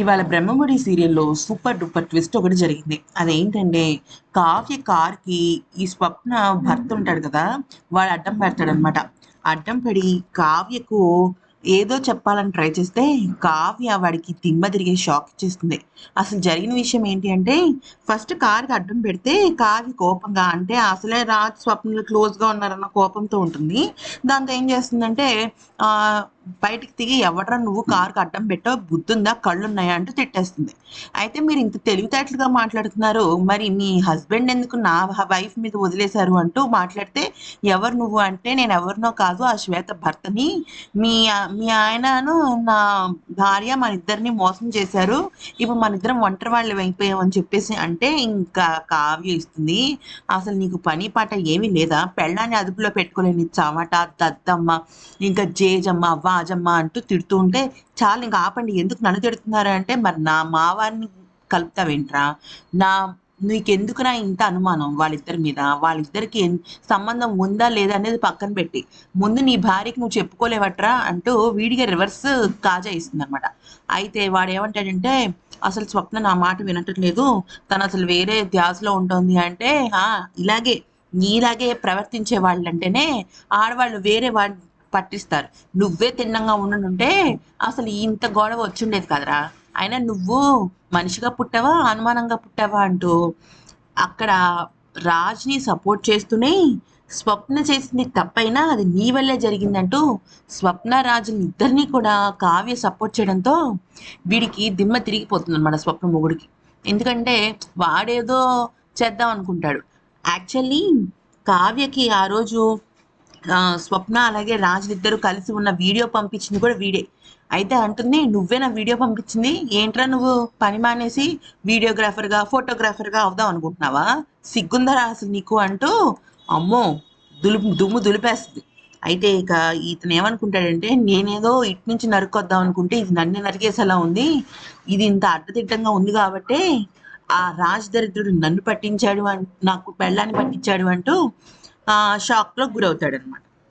ఇవాళ బ్రహ్మముడి సీరియల్లో super duper twist ఒకటి జరిగింది. అదేంటంటే కావ్య కార్కి ఈ స్వప్న భర్త ఉంటాడు కదా వాడు అడ్డం పెడతాడనమాట. అడ్డం పడి కావ్యకు ఏదో చెప్పాలని ట్రై చేస్తే కావ్య వాడికి తిమ్మ తిరిగే షాక్ ఇచ్చేస్తుంది. అసలు జరిగిన విషయం ఏంటి అంటే ఫస్ట్ కార్కి అడ్డం పెడితే కావ్య కోపంగా అంటే అసలే రాజ్ స్వప్నలు క్లోజ్గా ఉన్నారన్న కోపంతో ఉంటుంది. దాంతో ఏం చేస్తుందంటే బయటికి దిగి ఎవడరా నువ్వు కారుకి అడ్డం పెట్టావు? బుద్ధుందా? కళ్ళు ఉన్నాయా అంటూ తిట్టేస్తుంది. అయితే మీరు ఇంత తెలివితేటలుగా మాట్లాడుతున్నారు. మరి మీ హస్బెండ్ ఎందుకు నా వైఫ్ మీద వదిలేశారు అంటూ మాట్లాడితే ఎవరు నువ్వు అంటే నేను ఎవరినో కాదు ఆ శ్వేత భర్తని. మీ మీ ఆయనను నా భార్య మన ఇద్దరిని మోసం చేశారు. ఇప్పుడు మన ఇద్దరం ఒంటరి వాళ్ళు అయిపోయామని చెప్పేసి అంటే ఇంకా కావ్య ఇస్తుంది. అసలు నీకు పని పాట ఏమీ లేదా? పెళ్ళాన్ని అదుపులో పెట్టుకోలేని చమట దద్దమ్మ ఇంకా జేజమ్మ రాజమ్మ అంటూ తిడుతూ ఉంటే చాలు ఇంకా ఆపండి ఎందుకు నన్ను తిడుతున్నారు? అంటే మరి నా మావాన్ని కలుపుతావేంట్రా నా నీకెందుకురా ఇంత అనుమానం వాళ్ళిద్దరి మీద? వాళ్ళిద్దరికి సంబంధం ఉందా లేదా అనేది పక్కన పెట్టి ముందు నీ భార్యకి నువ్వు చెప్పుకోలేవట్రా? అంటూ వీడిగా రివర్స్ కాజా ఇస్తుంది అనమాట అయితే వాడు ఏమంటాడంటే అసలు స్వప్న నా మాట వినట్లేదు తను అసలు వేరే ధ్యాసలో ఉంటుంది అంటే "ఆ, ఇలాగే నీలాగే ప్రవర్తించే వాళ్ళంటేనే ఆడవాళ్ళు వేరే వాడి పట్టిస్తారు. నువ్వే తిన్నంగా ఉండనుంటే అసలు ఇంత గొడవ వచ్చిండేది కదరా. అయినా నువ్వు మనిషిగా పుట్టావా అనుమానంగా పుట్టావా అంటూ అక్కడ రాజ్ని సపోర్ట్ చేస్తూనే స్వప్న చేసింది తప్పైనా అది నీ వల్లే జరిగిందంటూ స్వప్న రాజుని ఇద్దరిని కూడా కావ్య సపోర్ట్ చేయడంతో వీడికి దిమ్మ తిరిగిపోతుంది అనమాట స్వప్న మొగుడికి. ఎందుకంటే వాడేదో చేద్దాం అనుకుంటాడు. యాక్చువల్లీ కావ్యకి ఆ రోజు స్వప్న అలాగే రాజు ఇద్దరు కలిసి ఉన్న వీడియో పంపించింది కూడా వీడే. అయితే అంటుంది నువ్వే నా వీడియో పంపించింది? ఏంట్రా నువ్వు పని మానేసి వీడియోగ్రాఫర్గా ఫోటోగ్రాఫర్గా అవుదాం అనుకుంటున్నావా? సిగ్గుందరా అసలు నీకు? అంటూ అమ్మో దులుపు దుమ్ము దులిపేస్తుంది. అయితే ఇక ఇతను ఏమనుకుంటాడంటే నేనేదో ఇటు నుంచి నరుకొద్దాం అనుకుంటే ఇది నన్ను నరికేసేలా ఉంది. ఇది ఇంత అడ్డదిడ్డంగా ఉంది కాబట్టి ఆ రాజ దరిద్రుడు నన్ను పట్టించాడు నాకు పెళ్ళాన్ని పట్టించాడు అంటూ షాక్లో గురవుతాడు అనమాట